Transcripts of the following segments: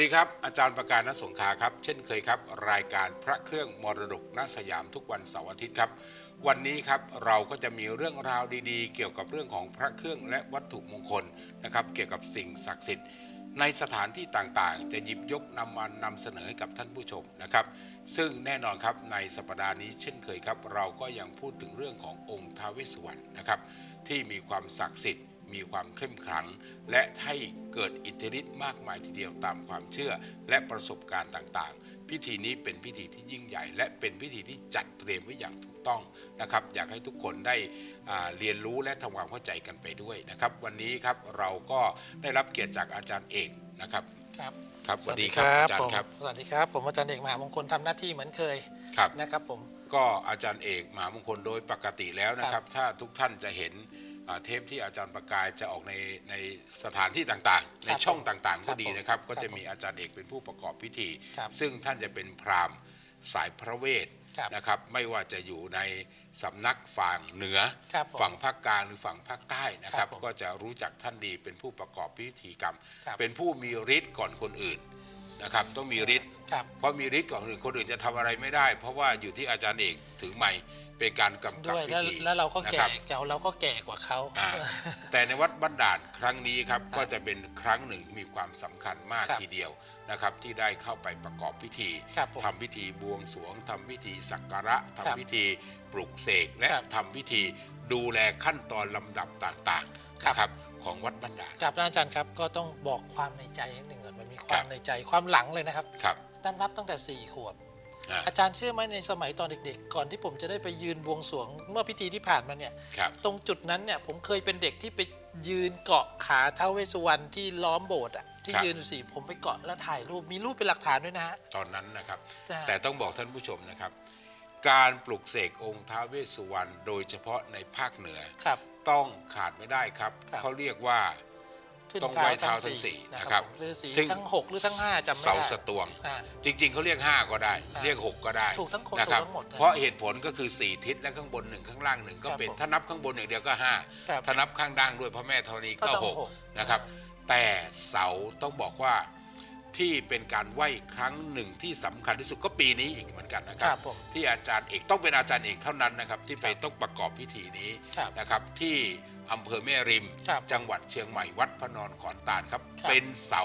สวัสดีครับ อาจารย์ประการณสงขาครับ เช่นเคยครับ รายการพระเครื่องมรดกณสยามทุกวันเสาร์อาทิตย์ครับ วันนี้ครับเราก็จะมีเรื่องราวดีๆ เกี่ยวกับเรื่องของพระเครื่องและวัตถุมงคลนะครับ เกี่ยวกับสิ่งศักดิ์สิทธิ์ ในสถานที่ต่างๆ จะหยิบยกนำมานำเสนอให้กับท่านผู้ชมนะครับ ซึ่งแน่นอนครับในสัปดาห์นี้เช่นเคยครับ เราก็ยังพูดถึงเรื่องขององค์ท้าวเวสสุวรรณนะครับที่มีความศักดิ์สิทธิ์ มีความเข้มขลัง และให้เกิดอิทธิฤทธิ์มากมายทีเดียวตามความเชื่อและประสบการณ์ต่างๆ พิธีนี้เป็นพิธีที่ยิ่งใหญ่ และเป็นพิธีที่จัดเตรียมไว้อย่างถูกต้องนะครับ อยากให้ทุกคนได้อ่าเรียนรู้และทำความเข้าใจกันไปด้วยนะครับ วันนี้ครับเราก็ได้รับเกียรติจากอาจารย์เอกนะครับครับครับสวัสดีครับอาจารย์ครับผมสวัสดีครับ ผมอาจารย์เอกมหามงคลทำหน้าที่เหมือนเคยครับนะครับผมก็อาจารย์เอกมหามงคลโดยปกติแล้วนะครับ ถ้าทุกท่านจะเห็นอ่า เทปที่อาจารย์ประกายจะออกในในสถานที่ต่างๆ ในช่องต่างๆ ก็ดีนะครับ ก็จะมีอาจารย์เอกเป็นผู้ประกอบพิธีครับซึ่งท่านจะเป็นพราหมณ์สายพระเวทครับนะครับ ไม่ว่าจะอยู่ในสำนักฝั่งเหนือครับผมฝั่งภาคกลางหรือฝั่งภาคใต้นะคครัรับบผมก็จะรู้จักท่านดีเป็นผู้ประกอบพิธีกรรมครับเป็นผู้มีฤทธิ์ก่อนคนอื่นนะครับต้องมีฤทธิ์ครับเพราะมีฤทธิ์ก่อนคนอื่นคนอื่นจะทำอะไรไม่ได้ เพราะว่าอยู่ที่อาจารย์เอกถือไม้ เป็นการกำกับด้วยพิแล้วธีแล้วเราก็นะแก่ครับเก่าเราก็แก่กว่าเขา อ่าแต่ในวัดบ้านด่านครั้งนี้ครับก็จะเป็นครั้งหนึ่งมีความสำคัญมากครับทีเดียวนะครับ ที่ได้เข้าไปประกอบพิธีครับผมทำพิธีบวงสรวงทำพิธีสักการะครับทำพิธีปลุกเสกและครับทำพิธีดูแลขั้นตอนลำดับต่างๆนะครับของวัดบ้านด่าน ครับอาจารย์ครับก็ต้องบอกความในใจนิดหนึ่งก่อนมันมีควาครัมบ ในใจความหลังเลยนะครับครับ ตั้งนับตั้งแต่สี่ขวบ อ่าอาจารย์เชื่อไหมในสมัยตอนเด็กๆ ก่อนที่ผมจะได้ไปยืนบวงสรวงเมื่อพิธีที่ผ่านมาเนี่ย ครับ ตรงจุดนั้นเนี่ยผมเคยเป็นเด็กที่ไปยืนเกาะขาท้าวเวสสุวรรณที่ล้อมโบสถ์อะที่ครับ ยืนอยู่สี่ผมไปเกาะแล้วถ่ายรูปมีรูปเป็นหลักฐานด้วยนะฮะ ตอนนั้นนะครับ จ้ะ แต่ต้องบอกท่านผู้ชมนะครับ การปลุกเสกองค์ท้าวเวสสุวรรณโดยเฉพาะในภาคเหนือ ครับ ต้องขาดไม่ได้ครับ ครับ เขาเรียกว่า ขึ้นต้องไหว้เท้าทั้งสี่นะนะคครัรับบหรือสีซึ่งทั้งหกหรือทั้งห้าจำไม่เสาได้สตวงอ่าจริง ๆเขาเรียก5ก็ได้อ่าเรียก6ก็ได้ถูกทั้งคนนะครับถูกทั้งหมดนะเพราะเหตุผลก็คือ4ทิศและข้างบนหนึ่งข้างล่างหนึ่งก็ครับเป็นผมถ้านับข้างบนอย่างเดียวก็ครับ5ถ้านับข้างล่างด้วยพระแม่ธรณีก็ก็ต้องหก6นะครับแต่เสาต้องบอกว่าที่เป็นการไหว้ครั้งหนึ่งที่สำคัญที่สุดก็ปีนี้อีกเหมือนกันนะครัครับผมที่อาจารย์เอกต้องเป็นอาจารย์เอกเท่านั้นนะครับ ที่ไปต้องประกอบพิธีนี้ครับนะครับที่ อำเภอแม่ริม ครับจังหวัดเชียงใหม่วัดพระนอนขอนตาลครับ ครับเป็นเสา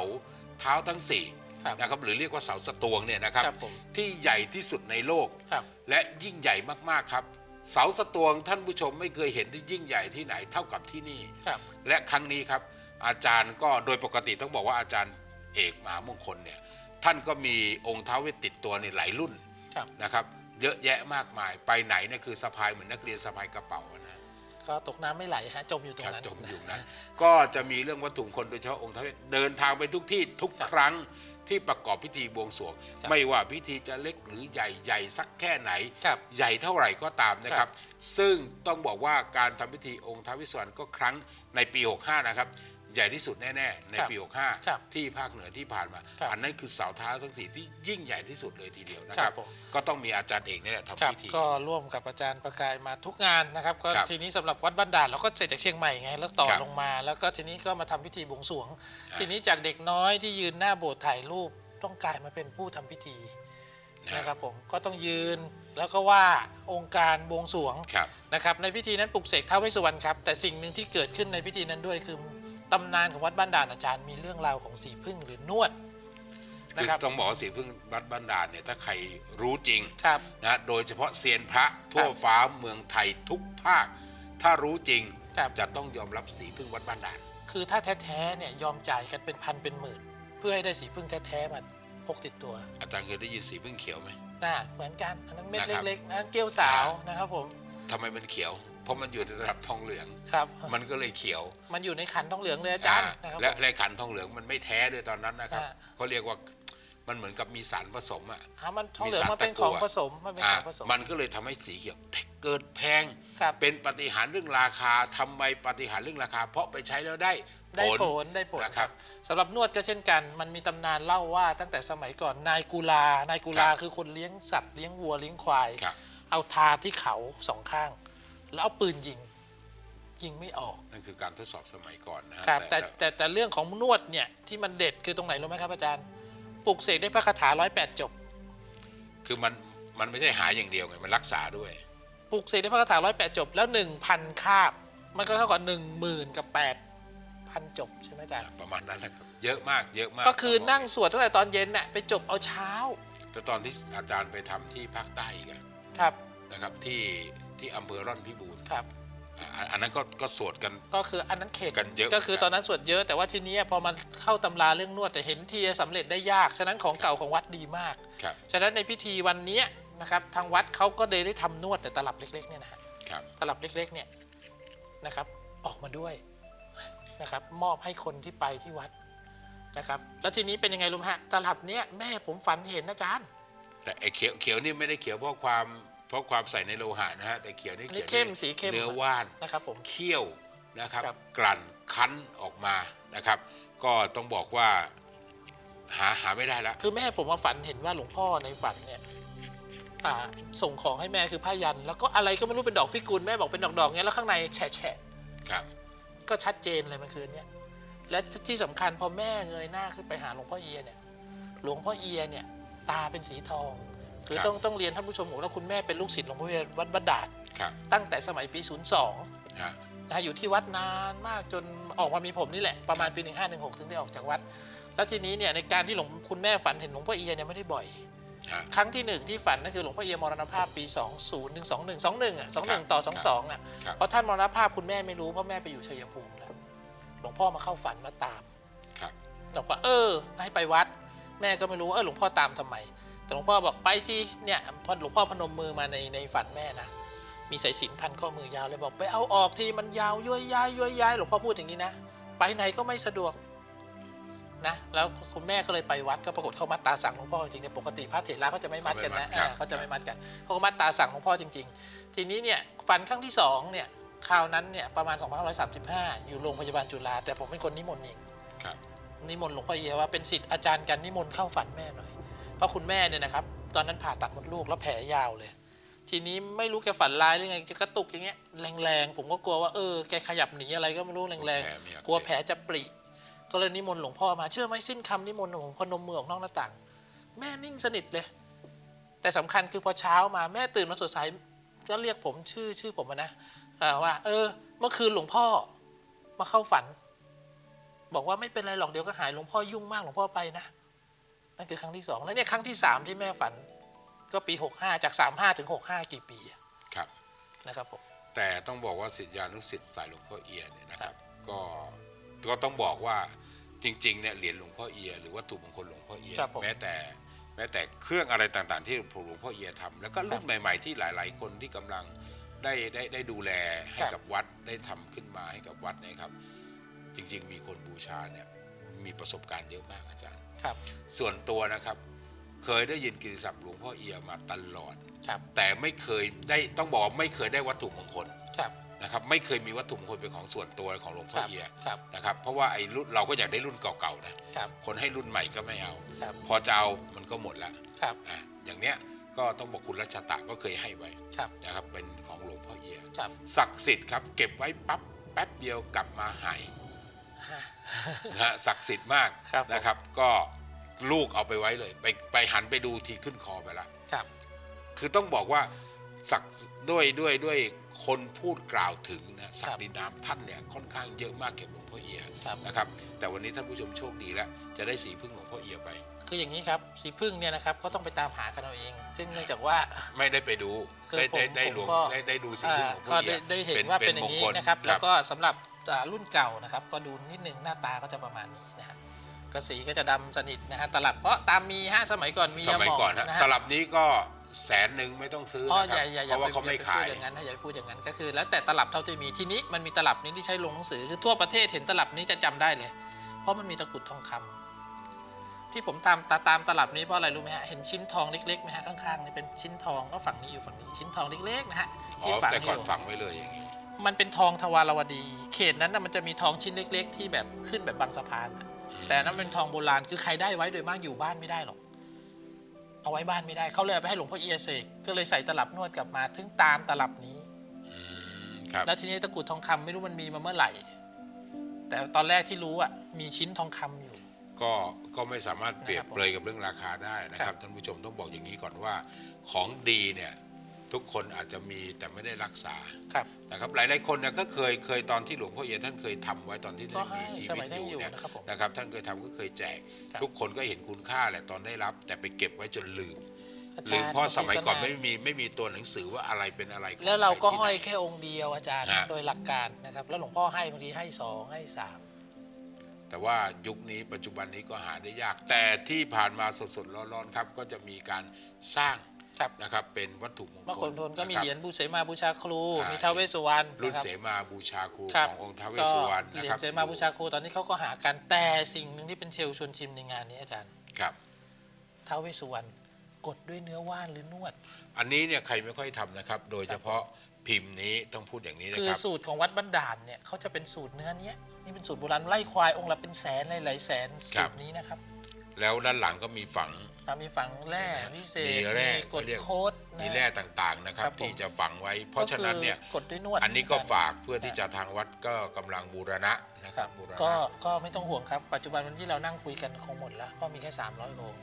เท้าทั้งสี่ครับนะครับหรือเรียกว่าเสาสตวงเนี่ยนะครับ ครับผม ที่ใหญ่ที่สุดในโลก ครับ และยิ่งใหญ่มาก ๆ ครับ เสาสตวงท่านผู้ชมไม่เคยเห็นที่ยิ่งใหญ่ที่ไหนเท่ากับที่นี่ ครับ และครั้งนี้ครับ อาจารย์ก็โดยปกติต้องบอกว่าอาจารย์เอกมหามงคลเนี่ยท่านก็มีองค์ท้าวเวทติดตัวในหลายรุ่นครับ นะครับ เยอะแยะมากมายไปไหนเนี่ยคือสะพายเหมือนนักเรียนสะพายกระเป๋านะ ก็ตกน้ำไม่ไหลฮะจมอยู่ตรครังบนั้น จมอยู่นะก็จะมีเรื่องวัตถุมงคลโดยเฉพาะองค์ท้าวเวทเดินทางไปทุกที่ทุกครั้งที่ประกอบพิธีบวงสรวง ครับไม่ว่าพิธีจะเล็กหรือใหญ่ใหญ่สักแค่ไหน ครับใหญ่เท่าไหร่ก็ตามนะคครัรับ บ ซึ่งต้องบอกว่าการทำพิธีองค์ท้าวเวิสวรรณก็ครั้งในปี 65 นะครับ ใหญ่ที่สุดแน่ๆ ในปี ครับ65 ที่ภาคเหนือที่ผ่านมา ครับอันนั้นคือเสาเท้าทั้งสี่ที่ยิ่งใหญ่ที่สุดเลยทีเดียวนะคครัรับบผม ก็ต้องมีอาจารย์เอกนี่แหละครัทำบพิธี ก็ร่วมกับอาจารย์ประกายมาทุกงานนะครับ ก็ครับทีนี้สำหรับวัดบ้านด่านเราก็เสร็จจากเชียงใหม่ไงแล้วต่อครับลงมา แล้วก็ทีนี้ก็มาทำพิธีบวงสรวง อ่า ทีนี้จากเด็กน้อยที่ยืนหน้าโบสถ์ถ่ายรูปต้องกลายมาเป็นผู้ทำพิธีนะนะครับผมก็ต้องยืนแล้วก็ว่าองค์การบวงสรวงครับ นะครับในพิธีนั้นปลุกเสกท้าวเวสสุวรรณครับแต่สิ่งหนึ่งที่เกิดขึ้นในพิธีนั้นด้วยคือ ตำนานของวัดบ้านด่านอาจารย์มีเรื่องราวของสีพึ่งหรือนวดคืนะอครับต้องบอกว่าสีพึ่งบัดบันดาลเนี่ยถ้าใครรู้จริงครับนะโดยเฉพาะเซียนพระทั่วครับฟ้าเมืองไทยทุกภาค ถ้ารู้จริงครับ จะต้องยอมรับสีพึ่งวัดบ้านด่าน คือถ้าแท้ๆเนี่ยยอมจ่ายกันเป็นพันเป็นหมื่น เพื่อให้ได้สีพึ่งแท้ๆมาพกติดตัวอาจารย์เคยได้ยินสีพึ่งเขียวไหมน่าเหมือนกันอันนั้นเม็ดนะครับ เล็กๆอันนั้นเกลียวสาวอ่านนะครับผมทำไมมันเขียว เพราะมันอยู่ในระดับทองเหลือง ครับมันก็เลยเขียวมันอยู่ในขันทองเหลืองเลยอาจารย์อ่านะครับ และผมในขันทองเหลืองมันไม่แท้ด้วยตอนนั้นนะครับอ่า เขาเรียกว่ามันเหมือนกับมีสารผสมอะ อ่ามันทองเหลืองมีสารมันเป็นตะกั่ขวองผสมมันเป็นอ่าของผสมมันก็เลยทำให้สีเขียวแต่เกิดแพง ครับ เป็นปาฏิหารย์เรื่องราคาทำไมปาฏิหารย์เรื่องราคา เพราะไปใช้แล้วได้ได้ผลได้ผลนะคครัรับบสำหรับนวดก็เช่นกัน มันมีตำนานเล่าว่าตั้งแต่สมัยก่อนนายกุลานายกุลาครับคือคนเลี้ยงสัตว์เลี้ยงวัวเลี้ยงควาย ครับ เอาทาที่เขาสองข้าง แล้วเอาปืนยิง ยิงไม่ออกนั่นคือการทดสอบสมัยก่อนนะฮะครับแต่แต่แต่แต่เรื่องของนวดเนี่ยที่มันเด็ดคือตรงไหนรู้ไหมครับอาจารย์ปลุกเสกได้พระคาถาร้อยแปดจบคือมันมันไม่ใช่หายอย่างเดียวไงมันรักษาด้วยปลุกเสกได้พระคาถาร้อยแปดจบ แล้วหนึ่งพันคาบ มันก็เท่ากับหนึ่งหมื่นกับแปดพันจบใช่ไหมอาจารย์ประมาณนั้นนะครับเยอะมากเยอะมากก็คือนั่งสวดตั้งแต่ตอนเย็นน่ะไปจบเอาเช้าแต่ตอนที่อาจารย์ไปทำที่ภาคใต้อีกอะครับนะครับที่ ที่อำเภอร่อนพิบูรณ์ครับ อ่าอันนั้นก็ก็สวดกัน ก็คืออันนั้นเขตกันเยอะก็คือตอนนั้นสวดเยอะแต่ว่าทีนี้พอมันเข้าตำราเรื่องนวดแต่เห็นที่จะสำเร็จได้ยาก ฉะนั้นของเก่าของวัดดีมาก ครับ ฉะนั้นในพิธีวันเนี้ยนะครับทางวัดเขาก็เลยได้ทำนวดแต่ตลับเล็กๆเนี่ยนะฮะ ครับ ตลับเล็กๆเนี่ยนะครับออกมาด้วยนะครับมอบให้คนที่ไปที่วัดนะครับ แล้วทีนี้เป็นยังไงรู้ไหมฮะตลับเนี้ยแม่ผมฝันเห็นอาจารย์ แต่ไอ้เขียวเขียวนี่ไม่ได้เขียวเพราะความ เพราะความใส่ในโลหะนะฮะแต่เขียวนี่อันนี้เขียวเข้มด้วยสีเข้มเนื้อว่านนะครับผม เคี่ยวนะครับ ครับ กลั่นคั้นออกมานะครับ ก็ต้องบอกว่าหาหาไม่ได้แล้วคือแม่ผมมาฝันเห็นว่าหลวงพ่อในฝันเนี่ยอ่าส่งของให้แม่คือผ้ายัน แล้วก็อะไรก็ไม่รู้เป็นดอกพิกุลแม่บอกเป็นดอกๆเงี้ยแล้วข้างในแฉะครับๆก็ชัดเจนเลยมันคืนเนี้ยและที่สำคัญพอแม่เงยหน้าขึ้นไปหาหลวงพ่อเอียเนี่ยหลวงพ่อเอียเนี่ย ตาเป็นสีทอง คือครับต้องต้องเรียนท่านผู้ชมบอกว่าคุณแม่เป็นลูกศิษย์หลวงพ่อเอียวัดบัดดาลครับตั้งแต่สมัยปี 02ฮะนะฮะอยู่ที่วัดนานมากจนออกมามีผมนี่แหละประมาณปี 1516 ถึงได้ออกจากวัด แล้วทีนี้เนี่ยในการที่หลวงคุณแม่ฝันเห็นหลวงพ่อเอียเนี่ยไม่ได้บ่อยฮะครั้งที่หนึ่งที่ฝันก็คือหลวงพ่อเอียมรณภาพปี 20ถึง21 21อะ21 ต่อ 22อะครับเพราะท่านมรณภาพคุณแม่ไม่รู้เพราะแม่ไปอยู่ชัยภูมิแล้วหลวงพ่อมาเข้าฝันมาตามครับบอกว่าเออให้ไปวัด แม่ก็ไม่รู้ว่าเออหลวงพ่อตามทำไม แต่หลวงพ่อบอกไปที่เนี่ยพอหลวงพ่อพนมมือมาในในฝันแม่นะมีสายสิญจนพันข้อมือยาวเลยบอกไปเอาออกทีมันยาวย้วยย้ายย้วยย้ายหลวงพ่อพูดอย่างนี้นะ ไปไหนก็ไม่สะดวกนะแล้วคุณแม่ก็เลยไปวัดก็ปรากฏเขามัดตาสั่งหลวงพ่อจริงๆปกติพระเถระเขาจะไม่มัดกันนะอ่าเขาจะไม่มัดกันเขาก็มัดตาสั่งหลวงพ่อจริง ๆ ทีนี้เนี่ยฝันครั้งที่สองเนี่ยคราวนั้นเนี่ยประมาณ 2535 อยู่โรงพยาบาลจุฬาแต่ผมเป็นคนนิมนต์เองครับนิมนต์หลวงพ่อเอียว่าเป็นสิทธิ์อาจารย์กันนิมนต์เข้าฝันแม่หน่อย เพราะคุณแม่เนี่ยนะครับ ตอนนั้นผ่าตัดมดลูกแล้วแผลยาวเลย ทีนี้ไม่รู้แกฝันร้ายหรือไงแกกระตุกอย่างเงี้ยแรงๆผมก็กลัวว่าเออแกขยับหนีอะไรก็ไม่รู้แรงแผลไม่อักเสบๆกลัวแผลจะปริก็เลยนิมนต์หลวงพ่อมาเชื่อไหมสิ้นคำนิมนต์ผมพนมมือออกนอกหน้าต่าง แม่นิ่งสนิทเลย แต่สำคัญคือพอเช้ามาแม่ตื่นมาสดใสก็เรียกผมชื่อชื่อผมอะนะอ่าว่า เออ เมื่อคืนหลวงพ่อมาเข้าฝัน บอกว่าไม่เป็นไรหรอกเดี๋ยวก็หายหลวงพ่อยุ่งมากหลวงพ่อไปนะ นั่นคือครั้งที่สองแล้วเนี่ยครั้งที่สามที่แม่ฝัน ก็ปีหกห้าจากสามห้าถึงหกห้ากี่ปีอะครับนะครับผมแต่ต้องบอกว่าศิษยานุศิษย์สายหลวงพ่อเอียเนี่ยนะครับ ก็ก็ต้องบอกว่าจริงๆเนี่ยเหรียญหลวงพ่อเอีย หรือวัตถุมงคลหลวงพ่อเอียครับผมแม้แต่แม้แต่เครื่องอะไรต่างๆ ที่หลวงพ่อเอียทำแล้วก็รุ่นใหม่ ๆ ที่หลาย ๆ คนที่กำลังได้ได้ได้ดูแลให้ครับกับวัดได้ทำขึ้นมาให้กับวัดเนะครับ จริงๆ มีคนบูชาเนี่ยมีประสบการณ์เยอะมากอาจารย์ ครับ ส่วนตัวนะครับ เคยได้ยินกิตติศัพท์หลวงพ่อเอียมาตลอด ครับ แต่ไม่เคยได้ต้องบอกว่าไม่เคยได้วัตถุมงคลครับนะครับ ไม่เคยมีวัตถุมงคลเป็นของส่วนตัวของหลวงคพ่อรับเอียครับนะครับเพราะว่าไอ้รุ่นเราก็อยากได้รุ่นเก่าๆนะครับคนให้รุ่นใหม่ก็ไม่เอา ครับ พอจะเอามันก็หมดละครับอะอย่างเนี้ยก็ต้องบอกคุณรัชตะก็เคยให้ไว้ครับนะครับเป็นของหลวงพ่อเอียครับศักดิ์สิทธิ์ครับเก็บไว้ปั๊บแป๊บเดียวกลับมาหาย นะฮะศักดิ์สิทธิ์มากครับผม นะครับ ก็ลูกเอาไปไว้เลย ไปไปหันไปดูทีขึ้นคอไปละ ครับ คือต้องบอกว่าศักดิ์ด้วยด้วยด้วยคนพูดกล่าวถึงนะศักดินามท่านเนี่ยค่อนข้างเยอะมากเกี่ยวกับหลวงพ่อเอียครับ นะครับ แต่วันนี้ท่านผู้ชมโชคดีแล้ว จะได้สีพึ่งหลวงพ่อเอียไป คืออย่างนี้ครับสีพึ่งเนี่ยนะครับก็ต้องไปตามหากันเอาเอง ซึ่งเนื่องจากว่า ไม่ได้ไปดูคือได้ผมได้ได้ผมหลวงก็ ได้ได้ดูสีพึ่งหลวงพ่ก็อเอีได้ยได้เห็นว่าเป็นอย่างนี้มงลนะครับ แล้วก็สำหรับอ่า รุ่นเก่านะครับ ก็ดูนิดนึงหน้าตาก็จะประมาณนี้นะฮะก็สีก็จะดำสนิทนะฮะตลับก็ตามมีฮะสมัยก่อนมีสมัยก่อนหมฮะนะฮะตลับนี้ก็แสนหนึ่งไม่ต้องซื้ออ๋อนะคอรัย่าบอย่าอย่าเพราะว่าเขาไม่ปขายพูดอย่างนั้นอย่าไปพูดอย่างนั้นก็คือ แล้วแต่ตลับเท่าที่มีทีนี้มันมีตลับนี้ที่ใช้ลงหนังสือคือทั่วประเทศเห็นตลับนี้จะจำได้เลย เพราะมันมีตะกรุดทองคำที่ผมตามตาตามตลับนี้เพราะอะไรรู้ไหมฮะเห็นชิ้นทองเล็กๆไหมฮะข้างๆนี่เป็นชิ้นทองก็ฝั่งนี้อยู่ฝั่งนี้ชิ้นทองเล็กๆนะฮะอ๋ที่อฝังแต่อก่อนยู่ฝังไว้เลยอย่างนี้ มันเป็นทองทวารวดี เขตนั้นน่ะมันจะมีทองชิ้นเล็ก ๆ ที่แบบขึ้นแบบบางสะพานน่ะแต่นั้นเป็นทองโบราณคือใครได้ไว้โดยมากอยู่บ้านไม่ได้หรอก เอาไว้บ้านไม่ได้เขาเลยเอาไปให้หลวงพ่อเอียเสกก็เลยใส่ตลับนวดกลับมาถึงตามตลับนี้อืมครับแล้วทีนี้ตะกรุดทองคำไม่รู้มันมีมาเมื่อไหร่ แต่ตอนแรกที่รู้อะมีชิ้นทองคำอยู่ ก็ก็ไม่สามารถเปรียบนะครับผมเปรยกับเรื่องราคาได้นะคครัรับบท่านผู้ชมต้องบอกอย่างนี้ก่อนว่า ของดีเนี่ย ทุกคนอาจจะมีแต่ไม่ได้รักษาครับนะครับหลายๆคนเนี่ยก็เคยเคยตอนที่หลวงพ่อเอียท่านเคยทำไว้ตอนที่ก็ท่านให้มีชีสวิมัตยอได้ยู่อยู่เนี่ยนะครับผมนะครับท่านเคยทำก็เคยแจกครับทุกคนก็เห็นคุณค่าแหละตอนได้รับ แต่ไปเก็บไว้จนลืมอาลืจามรย์เพราะสมัยก่อนบางทีไม่มีไม่มีตัวหนังสือว่าอะไรเป็นอะไรของแล้วเราก็ใคห้อยที่ไนแค่องค์เดียวอาจารย์ฮะโดยหลักการนะครับ แล้วหลวงพ่อให้บางทีให้สองให้สามแต่ว่ายุคนี้ปัจจุบันนี้ก็หาได้ยาก แต่ที่ผ่านมาสดๆร้อนๆครับ ก็จะมีการสร้าง ครับ นะครับ เป็นวัตถุมงคลบางคนทนก็มีะคบเหรียญบูเสมาบูชาครู อ่า มีมีท้าวเวสสุวรรณรุ่นนะครับเสมาบูชาครูครับขององค์ท้าวเวก็สสุวรรณเหนะรียครัญบเสมาบูชาครูตอนนี้เขาก็หากันแต่สิ่งหนึ่งที่เป็นเชลชวนชิมในงานนี้อาจารย์ครับ ท้าวเวสสุวรรณกดด้วยเนื้อว่านหรือนวด อันนี้เนี่ยใครไม่ค่อยทำนะครับ โดยเฉพาะพิมพ์นี้ต้องพูดอย่างนี้นะคือครับ สูตรของวัดบ้านด่านเนี่ยเขาจะเป็นสูตรเนื้อเนี้ยนี่เป็นสูตรโบราณไล่ควายองค์ละเป็นแสนหลายๆแสนครัสูบตรนี้นะครับ แล้วด้านหลังก็มีฝัง อ่ามีฝังแร่พิเศษมีแร่กดเขาเรียก โค้ดนะ มีแร่ต่างๆนะครับ ครับผม ที่จะฝังไว้ เพราะฉะนั้นเนี่ย ก็คือกดด้วยนวดอันนี้ก็าจารย์ฝากเพื่อที่จะทางวัดก็กำลังบูรณะนะคครัรับบบูรก็ณะก็ไม่ต้องห่วงครับ ปัจจุบันวันที่เรานั่งคุยกันคงหมดแล้วเพราะมีแค่ 300องค์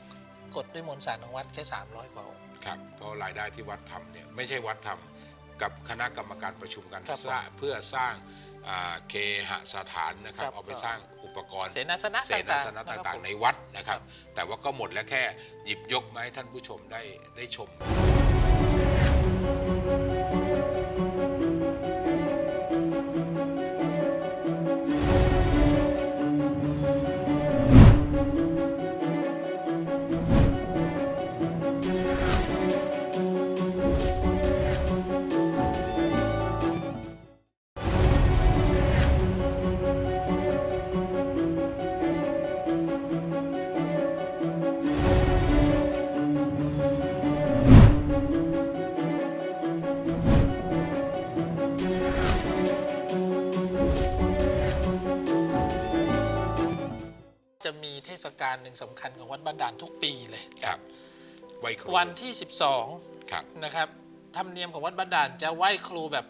กดด้วยมนต์สารของวัดแค่ 300กว่าองค์ ครับเพราะรายได้ที่วัดทำเนี่ยไม่ใช่วัดทำกับคณะกรรมการประชุมกันครับผม สร้างเพื่อสร้าง อ่าเคหสถานนะครับ ครับเอาไปสร้างอุปกรณ์เสนาสนะเสต่านางๆสนะนะครับต่างผมๆในวัดนะครับ แต่ว่าก็หมดแล้วแค่หยิบยกมาให้ท่านผู้ชมได้ได้ชม งสำคัญของวัดบ้านด่านทุกปีเลยครับไหว้ครูวันที่ ครับ 12นะครับธรรมเนียมของวัดบ้านด่านจะไหว้ครูแบบ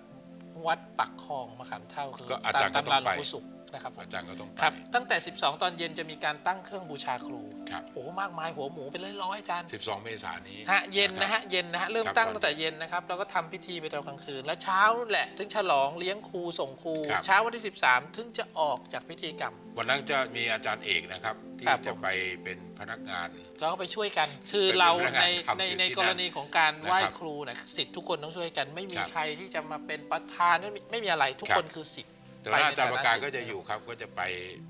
วัดปักคลองมะขามเท่าคือก็อาจารย์ก็ตามต้องตำราหลวไปงปู่ศุกร์นะครับผมอาจารย์ก็ต้องไป ครับตั้งแต่ 12 ตอนเย็นจะมีการตั้งเครื่องบูชาครู ครับ โอ้โหมากมายหัวหมูเป็นร้อยๆอาจารย์ 12 เมษายนนี้ฮะเย็นนะครัฮะบเย็นนะฮะเริ่มครับตั้งตอนตั้งแต่เย็นนะครับแล้วก็ทำพิธีไปตอนกลางคืน แล้วเช้าแหละถึงฉลองเลี้ยงครูส่งครูครับเช้าวันที่ 13 ถึงจะออกจากพิธีกรรม วันนั้นจะมีอาจารย์เอกนะครับที่ครับจะผมไปเป็นพนักงานก็ไปช่วยกัน คือเป็นเราพนักงานในทำในอยู่ในที่กรณีของการไหว้นะครับครูนะสิทธิ์ทุกคนต้องช่วยกัน ไม่มีครับใครที่จะมาเป็นประธานไม่มีไม่มีอะไรทุกครับคนคือสิทธิ์ แต่ว่าอาจารย์ประการไปในฐก็นจะอยู่ครับก็จะไป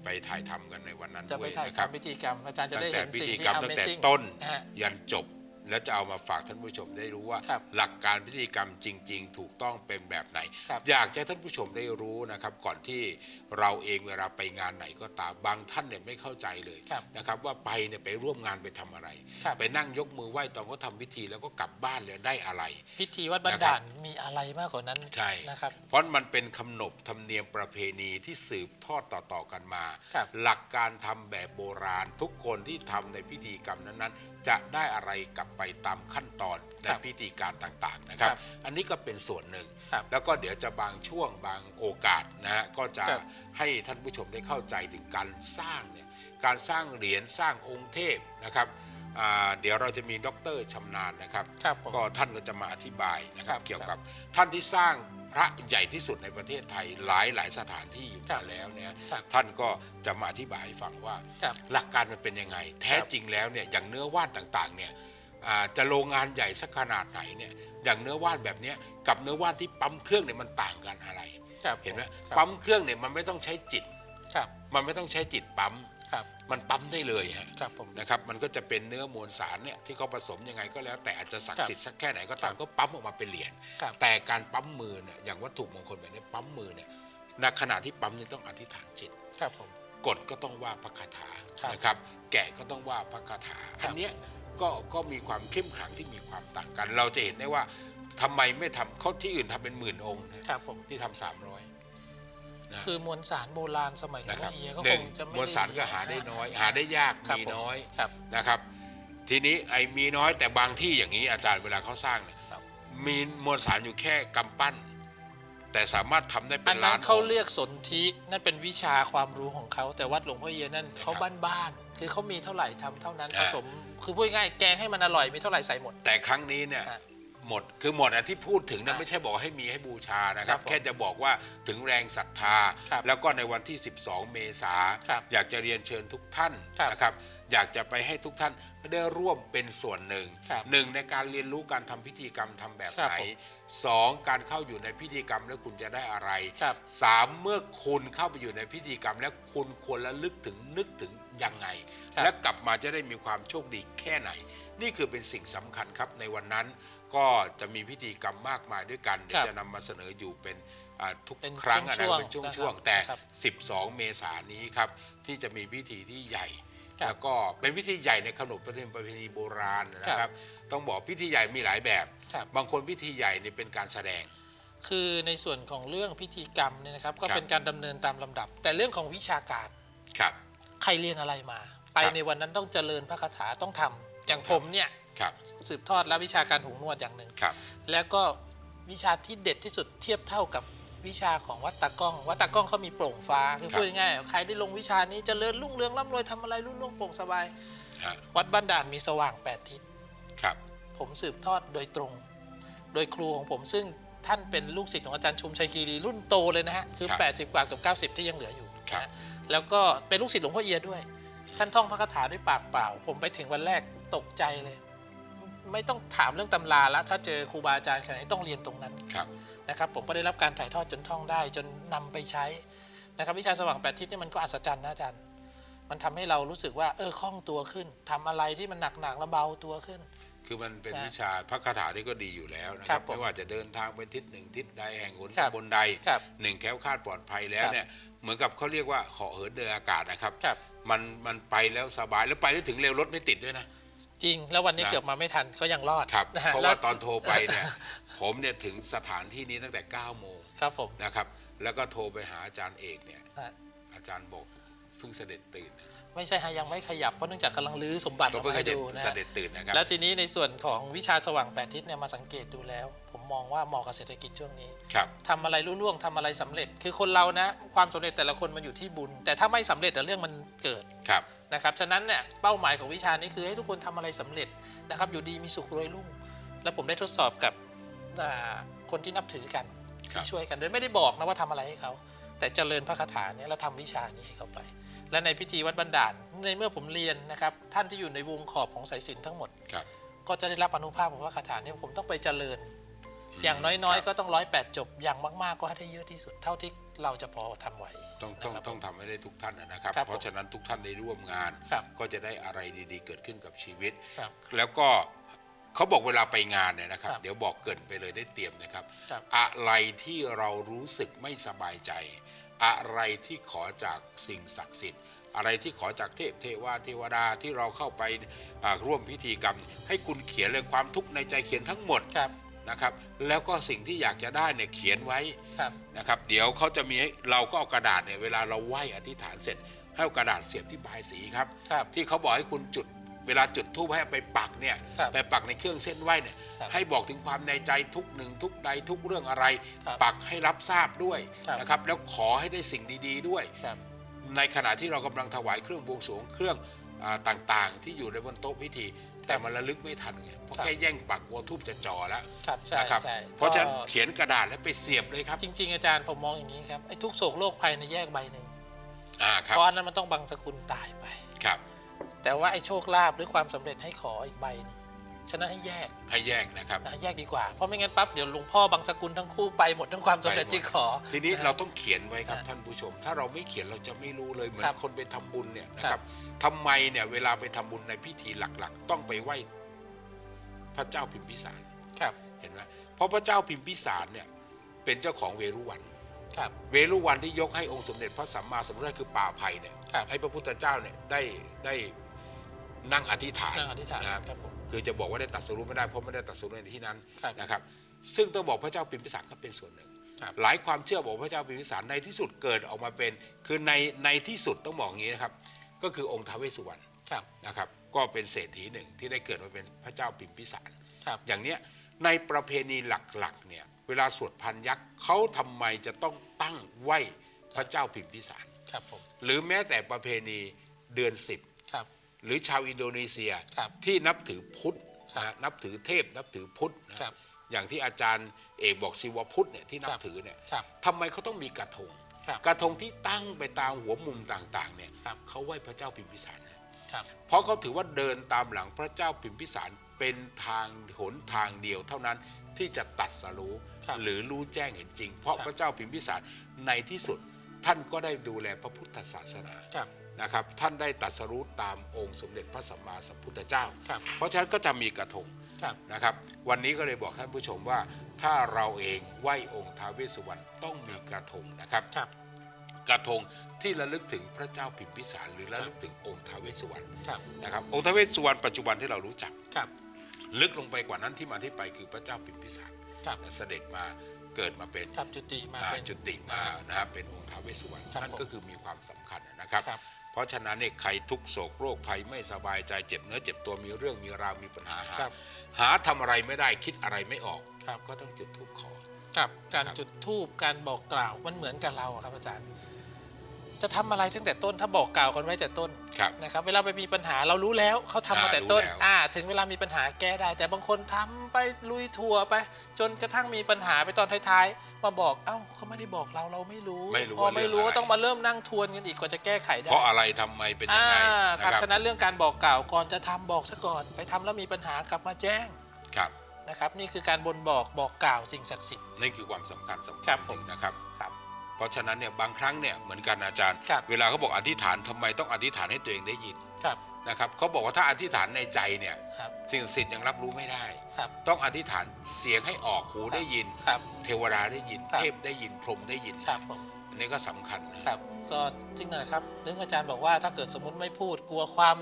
ไปถ่ายทำกันในวันนั้นจะด้ไปวยถ่ายนะครับทำพิธีกรรมอาจารย์จะตั้ได้งแต่เห็นพิสิ่งธีที่ กรรมตั้งแต่ Amazing ต้นนะฮะ ยันจบ แล้วจะเอามาฝากท่านผู้ชมได้รู้ว่า ครับหลักการพิธีกรรมจริง ๆ ถูกต้องเป็นแบบไหน ครับอยากจะให้ท่านผู้ชมได้รู้นะครับ ก่อนที่ เราเองเวลาไปงานไหนก็ตามบางท่านเนี่ยไม่เข้าใจเลยครับนะครับว่าไปเนี่ยไปร่วมงานไปทำอะไรครับไปนั่งยกมือไหว้ตอนเขาทำพิธีแล้วก็กลับบ้านเลยได้อะไร พิธีวัดบ้านนะครับด่านมีอะไรมากกว่านั้นใช่นะครับเพราะมันเป็นขนบธรรมเนียมประเพณีที่สืบทอดต่อๆกันมาครับหลักการทำแบบโบราณทุกคนที่ทำในพิธีกรรมนั้นๆ จะได้อะไรกลับไปตามขั้นตอนในครับพิธีการต่างๆนะครับครับ อันนี้ก็เป็นส่วนหนึ่งครับแล้วก็เดี๋ยวจะบางช่วงบางโอกาสนะฮะก็จะครับให้ท่านผู้ชมได้เข้าใจถึงการสร้างเนี่ยการสร้างเหรียญสร้างองค์เทพนะครับอ่าเดี๋ยวเราจะมีด็อกเตอร์ชำนาญนะครับครับผมก็ท่านก็จะมาอธิบายนะครับครับเกี่ยวกับท่านที่สร้างพระใหญ่ที่สุดในประเทศไทยหลายหลายสถานที่อยู่ครับมาแล้วเนี่ยครับท่านก็จะมาอธิบายให้ฟังว่าครับหลักการมันเป็นยังไง แท้จริงแล้วเนี่ยอย่างเนื้อว่านต่างๆเนี่ยอ่าจะโรงงานใหญ่สักขนาดไหนเนี่ยอย่างเนื้อว่านแบบเนี้ยกับเนื้อว่านที่ปั๊มเครื่องเนี่ยมันต่างกันอะไร ครับเห็นไหมครับ ปั๊มเครื่องเนี่ยมันไม่ต้องใช้จิต ครับ มันไม่ต้องใช้จิตปั๊ม ครับมันปั๊มได้เลยฮะครับผม นะครับ มันก็จะเป็นเนื้อมวลสารเนี่ยที่เขาผสมยังไงก็แล้ว แต่อาจจะศักดิ์สิทธิ์สักแค่ไหนก็ตามก็ปั๊มออกมาเป็นเหรียญ ครับ แต่การปั๊มมือเนี่ยอย่างวัตถุมงคลแบบนี้ปั๊มมือเนี่ยในขณะที่ปั๊มนี่ต้องอธิษฐานจิต ครับผมกดก็ต้องว่าพระคาถาครับนะครับ แกะก็ต้องว่าพระคาถา ครับ อันเนี้ยก็ก็มีความเข้มขลังที่มีความต่างกัน เราจะเห็นได้ว่า ทำไมไม่ทำเขาที่อื่นทำเป็นหมื่นองค์นะครับผมที่ทำสามร้อยนะคือมวลสารโบราณสมัยหลวนะงคพ่รัอบเอียก็หคนึ่งงจะไม่มวลสารก็หาได้น้อย หาได้ยากครับมีผมน้อยครับนะครับ ทีนี้ไอ้มีน้อยแต่บางที่อย่างนี้อาจารย์เวลาเขาสร้างเนี่ยครับมีมวลสารอยู่แค่กำปั้น แต่สามารถทำได้เป็อันนล้านั้นนเขาองค์เรียกสนธินั่นเป็นวิชาความรู้ของเขาแต่วัดหลวงพ่อเอียนั่นเขาครับบ้านๆคือเขามีเท่าไหร่ทำเท่านั้นผอ่าสม คือพูดง่ายๆแกงให้มันอร่อยมีเท่าไหร่ใส่หมด แต่ครั้งนี้เนี่ยฮะ หมดคือหมดอะที่พูดถึงนะฮะไม่ใช่บอกให้มีให้บูชานะคครัรับบผมแค่จะบอกว่าถึงแรงศรัทธา ครับแล้วก็ในวันที่ 12 เมษาครับอยากจะเรียนเชิญทุกท่านครับนะครับ อยากจะไปให้ทุกท่านได้ร่วมเป็นส่วนหนึ่งครับหนึ่งในการเรียนรู้การทำพิธีกรรมทำแบบครับไหนผมสองการเข้าอยู่ในพิธีกรรมแล้วคุณจะได้อะไรครับ สามเมื่อคุณเข้าไปอยู่ในพิธีกรรม แล้วคุณควรระลึกถึงนึกถึงยังไง ครับและกลับมาจะได้มีความโชคดีแค่ไหน นี่คือเป็นสิ่งสำคัญครับในวันนั้น ก็จะมีพิธีกรรมมากมายด้วยกัน เดี๋ยวจะนำมาเสนออยู่เป็นอ่าทุกเป็นครั้งอะนะช่วงๆเป็นช่วงนะครับช่วงๆแต่ครับ12 เมษายนนี้ครับที่จะมีพิธีที่ใหญ่ครับแล้วก็เป็นพิธีใหญ่ในขนบประเพณีประเพณีโบราณนะคครัรับบต้องบอกพิธีใหญ่มีหลายแบบครับบางคนพิธีใหญ่เนี่ยเป็นการแสดง คือในส่วนของเรื่องพิธีกรรมเนี่ยนะครับก็ครับเป็นการดำเนินตามลำดับ แต่เรื่องของวิชาการครับ ใครเรียนอะไรมา ไปครับในวันนั้นต้องเจริญพระคาถาต้องทำอย่างผมเนี่ย ครับสืบทอดและวิชาการหูนวดอย่างหนึ่งครับ แล้วก็วิชาที่เด็ดที่สุดเทียบเท่ากับวิชาของวัดตากล้อง วัดตากล้องเขามีโปร่งฟ้าคือครับพูดง่ายๆใครได้ลงวิชานี้เจริญรุ่งเรืองร่ำรวยทำอะไรรุ่งเรืองโปร่งสบายฮะวัดบ้านด่านมีสว่างแปดทิศครับผมสืบทอดโดยตรง โดยครูของผมซึ่งท่านเป็นลูกศิษย์ของอาจารย์ชุมชัยคีรีรุ่นโตเลยนะฮะคือครับ80 กว่าเกับ 90 ที่ยังเหลืออยู่ครับนะฮะแล้วก็เป็นลูกศิษย์หลวงพ่อเอียด้วย ท่านท่องพระคาถาด้วยปากเปล่า ผมไปถึงวันแรกตกใจเลย ไม่ต้องถามเรื่องตำราแล้วถ้าเจอครูบาอาจารย์ขนาดนี้ต้องเรียนตรงนั้นครับ นะครับ ผมก็ได้รับการถ่ายทอดจนท่องได้ จนนำไปใช้นะครับวิชาสว่างแปดทิศนี่มันก็อัศจรรย์นะอาจารย์ มันทำให้เรารู้สึกว่าเออคล่องตัวขึ้นทำอะไรที่มันหนักๆแล้วเบาตัวขึ้น คือมันเป็นนะวิชาพระคาถาที่ก็ดีอยู่แล้วนะคครัรับบผมไม่ว่าจะเดินทางไปทิศหนึ่งทิศใดแห่งหนครับบนใดครับหนึ่งแคล้วคลาดปลอดภัยแล้วครับเนี่ยเหมือนกับเขาเรียกว่าเหาะเหินเดินอากาศนะครับ ครับมันมันไปแล้วสบายแล้วไปได้ถึงเร็วรถไม่ติดด้วยนะ จริง แล้ววันนี้นะ เกือบมาไม่ทันก็ยังรอดครับ นะฮะเพราะแล้ว่าตอนโทรไปเนี่ย ผมเนี่ยถึงสถานที่นี้ตั้งแต่9โมงครับผมนะครับ แล้วก็โทรไปหาอาจารย์เอกเนี่ย ฮะอาจารย์บอกเพิ่งเสด็จตื่น ไม่ใช่ฮะยังไม่ขยับเพราะเนื่องจากกำลังรื้อสมบัติอก็อกเพิ่งมาเสให้ด็จดูนะเสฮะด็จตื่นนะครับแล้วทีนี้ในส่วนของวิชาสว่างแปดทิศเนี่ยมาสังเกตดูแล้ว ผมมองว่าเหมาะกับเศรษฐกิจช่วงนี้ครับทำอะไรรุ่ล่วงทำอะไรสำเร็จ คือคนเรานะความสำเร็จแต่ละคนมันอยู่ที่บุญ แต่ถ้าไม่สำเร็จอะเรื่องมันเกิดครับนะครับฉะนั้นเนี่ยเป้าหมายของวิชานี้คือให้ทุกคนทำอะไรสำเร็จนะครับอยู่ดีมีสุขรวยรุ่ง แล้วผมได้ทดสอบกับอ่าคนที่นับถือกันครับที่ช่วยกันโดยไม่ได้บอกนะว่าทำอะไรให้เขาแต่เจริญพระคาถาเนี่ยแล้วทำวิชานี้ให้เขาไป และในพิธีวัดบันดาลในเมื่อผมเรียนนะครับ ท่านที่อยู่ในวงขอบของสายสิญจนทั้งหมด ครับก็จะได้รับอนุภาพของพระคาถาเนี่ยผมต้องไปเจริญ อย่างน้อยๆ ก็ต้องร้อยแปดจบ อย่างมากๆก็ให้ได้เยอะที่สุด เท่าที่เราจะพอทำไหว ต้องต้องนะครับต้องทำให้ได้ทุกท่านนะครับครับ เพราะฉะนั้นทุกท่านได้ร่วมงานครับก็จะได้อะไรดีๆ เกิดขึ้นกับชีวิตครับแล้วก็เขาบอกเวลาไปงานเนี่ยนะครับครับเดี๋ยวบอกเกรินไปเลยได้เตรียมนะครับครับ อะไรที่เรารู้สึกไม่สบายใจ อะไรที่ขอจากสิ่งศักดิ์สิทธิ์ อะไรที่ขอจากเทพเทวาเทวดาที่เราเข้าไปอ่าร่วมพิธีกรรม ให้คุณเขียนเลยความทุกข์ในใจเขียนทั้งหมดครับนะครับ แล้วก็สิ่งที่อยากจะได้เนี่ยเขียนไว้ครับนะครับ เดี๋ยวเขาจะมีให้เราก็เอากระดาษเนี่ยเวลาเราไหว้อธิษฐานเสร็จให้เอากระดาษเสียบที่ปลายสีครับครับที่เขาบอกให้คุณจุด เวลาจุดทูบให้เอาไปปักเนี่ยครับไปปักในเครื่องเส้นไหว้เนี่ยครับให้บอกถึงความในใจทุกหนึ่งทุกใดทุกเรื่องอะไร ครับปักให้รับทราบด้วยครับ นะครับ แล้วขอให้ได้สิ่งดีๆด้วย ครับ ในขณะที่เรากำลังถวายเครื่องบวงสรวงเครื่องอาต่างๆ ที่อยู่ในบนโต๊ะพิธี แต่มันระลึกไม่ทันไงเพราะครับ แค่แย่งปักวัวทูบจะจ่อแล้วครับใช่นะครับ ใช่เพราะฉะนั้นก็เขียนกระดาษแล้วไปเสียบเลยครับจริง ๆ อาจารย์ผมมองอย่างนี้ครับไอ้ทุกโศกโรคภัยในแยกใบหนึ่งอ่าครับเพราะอันนั้นมันต้องบังสกุลตายไป ครับ แต่ว่าไอ้โชคลาภหรือความสำเร็จให้ขออีกใบหนึงฉะนั้นให้แยกให้แยกนะครับนะแยกดีกว่าเพราะไม่งั้นปั๊บเดี๋ยวหลวงพ่อบางสกุลทั้งคู่ไปหมดทั้งความสำเร็จที่ขอ ทีนี้ะฮะเราต้องเขียนไว้ครับอ่าท่านผู้ชม ถ้าเราไม่เขียนเราจะไม่รู้เลยเหมือครันบคนไปทำบุญเนี่ยนะคครัรับบทำไมเนี่ยเวลาไปทำบุญในพิธีหลักๆ ต้องไปไหว้พระเจ้าพิมพิสารครับเห็นไหมเพราะพระเจ้าพิมพิสารเนี่ยเป็นเจ้าของเวรุวันครับ เวรุวันที่ยกให้องค์สมเด็จพระสัมมาสัมพุทธเจ้าคือป่าไผ่เนี่ยครับให้พระพุทธเจ้าเนี่ยได้ได้นั่งอธิษฐานนั่งอธิษฐานนะครับครับผมคือจะบอกว่าได้ตรัสรู้ไม่ได้เพราะไม่ได้ตรัสรู้ในที่นั้นครับนะครับ ซึ่งต้องบอกพระเจ้าพิมพิสารก็เป็นส่วนหนึ่งครับหลายความเชื่อบอกว่าพระเจ้าพิมพิสารในที่สุดเกิดออกมาเป็น คือในในที่สุดต้องบอกอย่างนี้นะครับ ก็คือองค์ท้าวเวสสุวรรณครับนะครับ ก็เป็นเศรษฐีหนึ่งที่ได้เกิดมาเป็นพระเจ้าพิมพิสารครับอย่างเนี้ยในประเพณีหลักๆเนี่ยเวลาสวดพันยักษ์เขาทำไมจะต้องตั้งไหว้พระเจ้าพิมพิสารครับผมหรือแม้แต่ประเพณีเดือนสิบครับ หรือชาวอินโดนีเซียครับที่นับถือพุทธครับนะนับถือเทพ นับถือพุทธนะครับ อย่างที่อาจารย์เอกบอกศิวพุทธเนี่ยที่นัคบรับถือเนี่ยครับทำไมเขาต้องมีกระทง ครับกระทงที่ตั้งไปตามหัวมุมต่างๆเนี่ยครับ เขาไหว้พระเจ้าพิมพิสารนะครับ เพราะเขาถือว่าเดินตามหลังพระเจ้าพิมพิสารเป็นทางหนทางเดียวเท่านั้น ที่จะตัดสรู้ครับหรือรู้แจ้งเห็นจริง เพราะครับ พระเจ้าพิมพิสารในที่สุดท่านก็ได้ดูแลพระพุทธศาสนา ครับ นะครับท่านได้ตรัสรู้ตามองค์สมเด็จพระสัมมาสัมพุทธเจ้า ครับ เพราะฉะนั้นก็จะมีกระทงครับ นะครับวันนี้ก็เลยบอกท่านผู้ชมว่า ถ้าเราเองไหว้องค์ท้าวเวสสุวรรณต้องมีกระทงนะครับ ครับ กระทงที่ระลึกถึงพระเจ้าพิมพิสารหรือระลึกถึงองค์ท้าวเวสสุวรรณครับ นะครับองค์ท้าวเวสสุวรรณปัจจุบันที่เรารู้จัก ครับ ลึกลงไปกว่านั้นที่มาที่ไปคือพระเจ้าพิมพิสารครับเสด็จมาเกิดมาเป็นครับจุติมาอ่าเป็นจุติมานะครับเป็นองค์ท้าวเวสสุวรรณครับนั่นผมก็คือมีความสำคัญนะครับครับ เพราะฉะนั้นเนี่ยใครทุกข์โศกโรคภัยไม่สบายใจเจ็บเนื้อเจ็บตัวมีเรื่องมีราวมีปัญหา หาครับหาทำอะไรไม่ได้คิดอะไรไม่ออกครับก็ต้องจุดธูปขอครับการครับจุดธูปการบอกกล่าวมันเหมือนกับเราอะครับอาจารย์ จะทำอะไรตั้งแต่ต้นถ้าบอกกล่าวกันไว้แต่ต้นครับนะครับเวลาไปมีปัญหาเรารู้แล้วเขาทำมาอ่าแต่ต้นรู้แล้วอ่าถึงเวลามีปัญหาแก้ได้ แต่บางคนทำไปลุยทัวร์ไป จนกระทั่งมีปัญหาไปตอนท้ายๆมาบอกเอ้าเขาไม่ได้บอกเราเราไม่รู้ไม่รู้พอว่าไม่รู้เรื่องอะไรก็ต้องมาเริ่มนั่งทวนกันอีกกว่าจะแก้ไขได้เพราะอะไรทำไมเป็นยังอ่าไงครับนะฉะนั้นเรื่องการบอกกล่าวก่อนจะทำบอกซะก่อน ไปทำแล้วมีปัญหากลับมาแจ้งครับนะครับ นี่คือการบนบอกบอกกล่าวสิ่งศักดิ์สิทธิ์นี่คือความสำคัญสำครัคัญบผมจริงนะครับครับ เพราะฉะนั้นเนี่ยบางครั้งเนี่ยเหมือนกันอาจารย์ ครับเวลาเขาบอกอธิษฐานทำไมต้องอธิษฐานให้ตัวเองได้ยินครับนะครับเขาบอกว่าถ้าอธิษฐานในใจเนี่ยครับสิ่งศักดิ์สิทธิ์ยังรับรู้ไม่ได้ ครับต้องอธิษฐานเสียงให้ออกหูได้ยิน ครับ เทวดาได้ยินครับ เทพได้ยินพรหมได้ยินครับผมอันนี้ก็สำคัญนะ ครับก็ที่นั่นนะครับเรื่องอาจารย์บอกว่าถ้าเกิดสมมติไม่พูดกลัวความ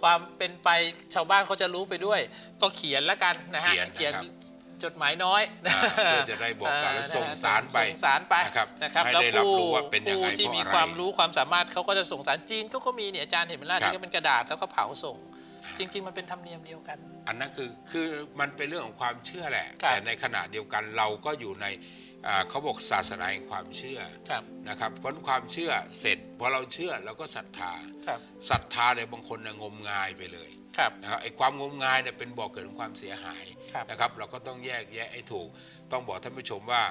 ความเป็นไปชาวบ้านเขาจะรู้ไปด้วย ก็เขียนแล้วกันนะฮะเขียนนะครับ จดหมายน้อยอ่าเพื่อจะได้บอกกล่าวและส่งสารไปส่งสารไปนะครับนะครับให้แล้วได้รับผู้รู้ว่าเป็นยังไงผู้ที่เพราะมีอะไรความรู้ความสามารถเขาก็จะส่งสารจีนเขาก็มีเนี่ยอาจารย์เห็นไหมล่ะครับนี่ก็เป็นกระดาษแล้วก็เผาส่ง จริง ๆ มันเป็นธรรมเนียมเดียวกัน อันนั้นคือคือมันเป็นเรื่องของความเชื่อแหละครับแต่ในขณะเดียวกันเราก็อยู่ในอ่าเขาบอกศาสนาแห่งความเชื่อครับนะครับเพราะความเชื่อเสร็จพอเราเชื่อเราก็ศรัทธาครับศรัทธาเนี่ยบางคนเนี่ยงมงายไปเลย ครับนะครับไอ้ความงมงายเนี่ยเป็นบ่อกเกิดของความเสียหายครับ นะครับ เราก็ต้องแยกแยะให้ถูก ต้องบอกท่านผู้ชมว่า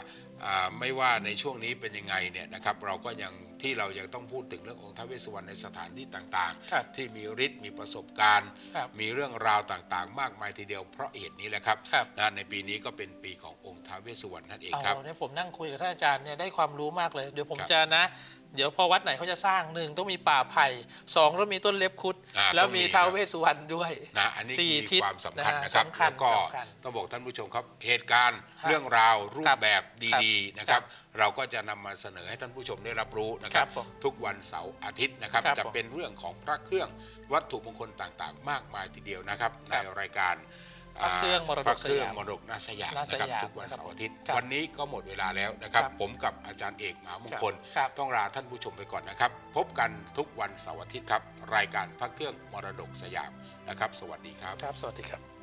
อ่าไม่ว่าในช่วงนี้เป็นยังไงเนี่ยนะครับ เราก็ยังที่เรายังต้องพูดถึงเรื่ององค์ท้าวเวสสุวรรณในสถานที่ต่างครับๆ ที่มีฤทธิ์มีประสบการณ์ ครับมีเรื่องราวต่างๆ มากมายทีเดียวเพราะเหตุนี้แหละครับครับ นะในปีนี้ก็เป็นปีขององค์ท้าวเวสสุวรรณนั่นเองเอาครับเนี่ยผมนั่งคุยกับท่านอาจารย์เนี่ยได้ความรู้มากเลย เดี๋ยวผมครับ จะนะ เดี๋ยวพอวัดไหนเขาจะสร้างหนึ่งต้องมีป่าไผ่สองต้องมีต้นเล็บคุด อ่าแล้วต้องมีมีท้าวครับเวสสุวรรณด้วยนะอันนี้สี่มีทิศความสำคัญนะนะครับสำคัญแล้วก็สำคัญ ต้องบอกท่านผู้ชมครับเหตุการณ์ครับเรื่องราวรูครัปบแบบครับดีๆนะครับ เราก็จะนำมาเสนอให้ท่านผู้ชมได้รับรู้นะคครัรับบผมทุกวันเสาร์อาทิตย์นะครับ ครับจะผมเป็นเรื่องของพระเครื่องวัตถุมงคลต่างๆ มากมายทีเดียวนะครับ ในครับรายการ พระเครื่องมรดกพระเครื่องสยามมรดกนาสยามนาสนะครับยามทุกวันเสาร์อาทิตย์ครับวันนี้ก็หมดเวลาแล้วนะครับครับ ผมกับอาจารย์เอกมหามงคลครับต้องลาท่านผู้ชมไปก่อนนะครับ พบกันทุกวันเสาร์อาทิตย์ครับ รายการพระเครื่องมรดกสยามนะครับ สวัสดีครับ ครับ สวัสดีครับ